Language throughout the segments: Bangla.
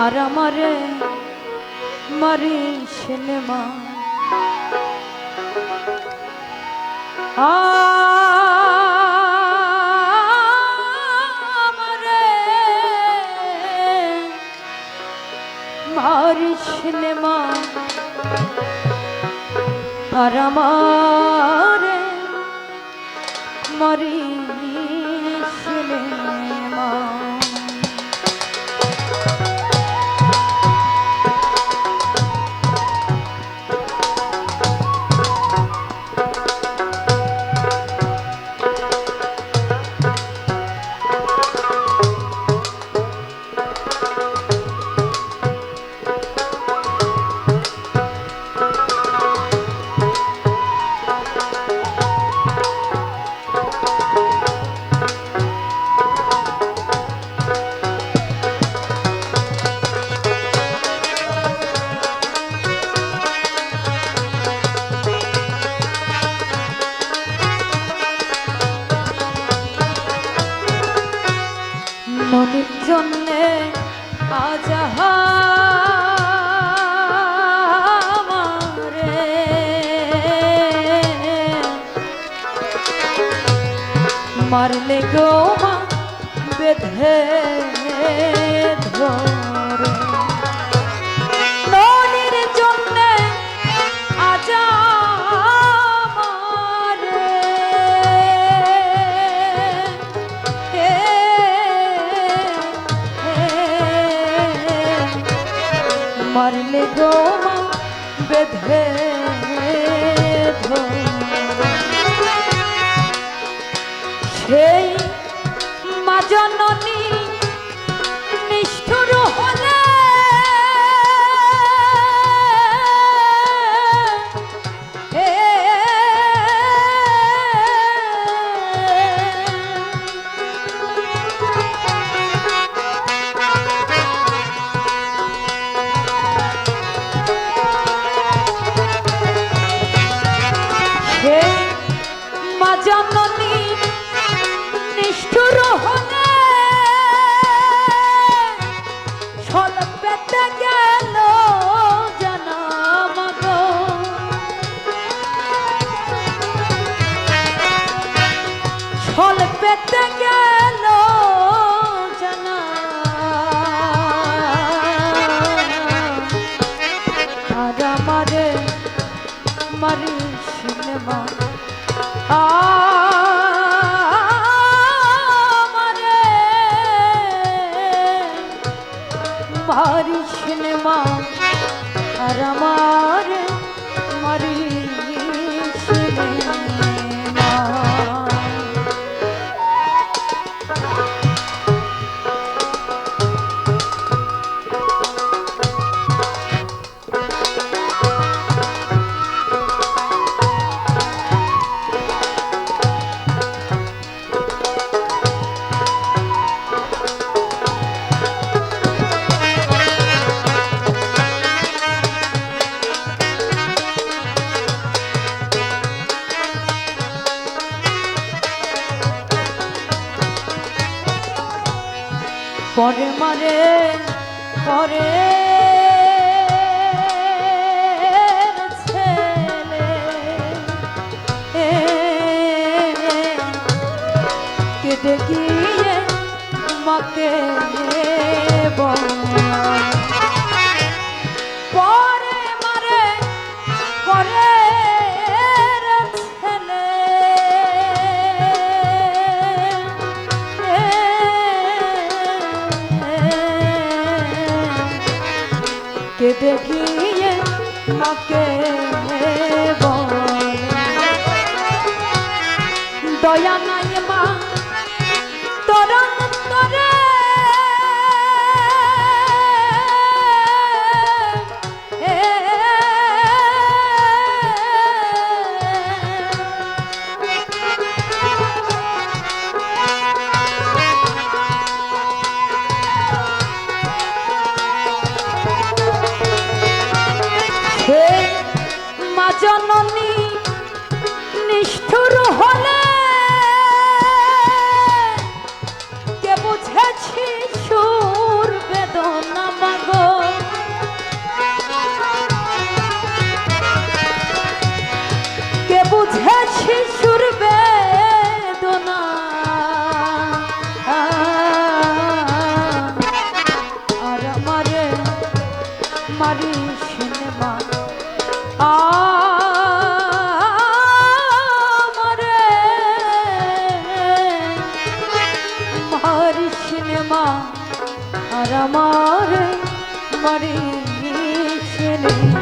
আর আমারে মারি সিনেমা। আমারে মারি সিনেমা। আর আমারে মরি মারলে গো বেঁধে সেই মা জননী মারি সিনেমা পরে মরে পরে শিশুর বেদনা। আর মারে মারি সিনেমা। আমারে মারি সিনেমা। আর আমার মারি সিনেমা।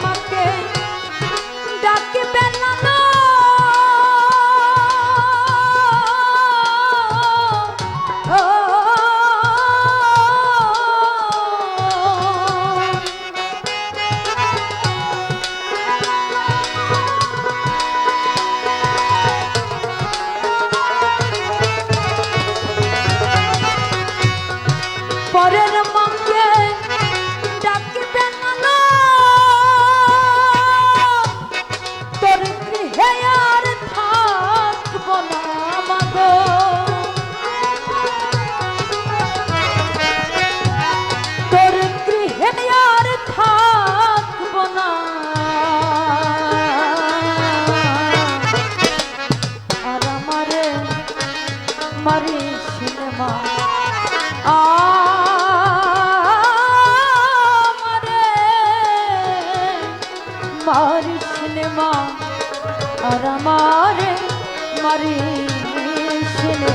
আমাকে ডাকবেন না আর মারে মারে শুনে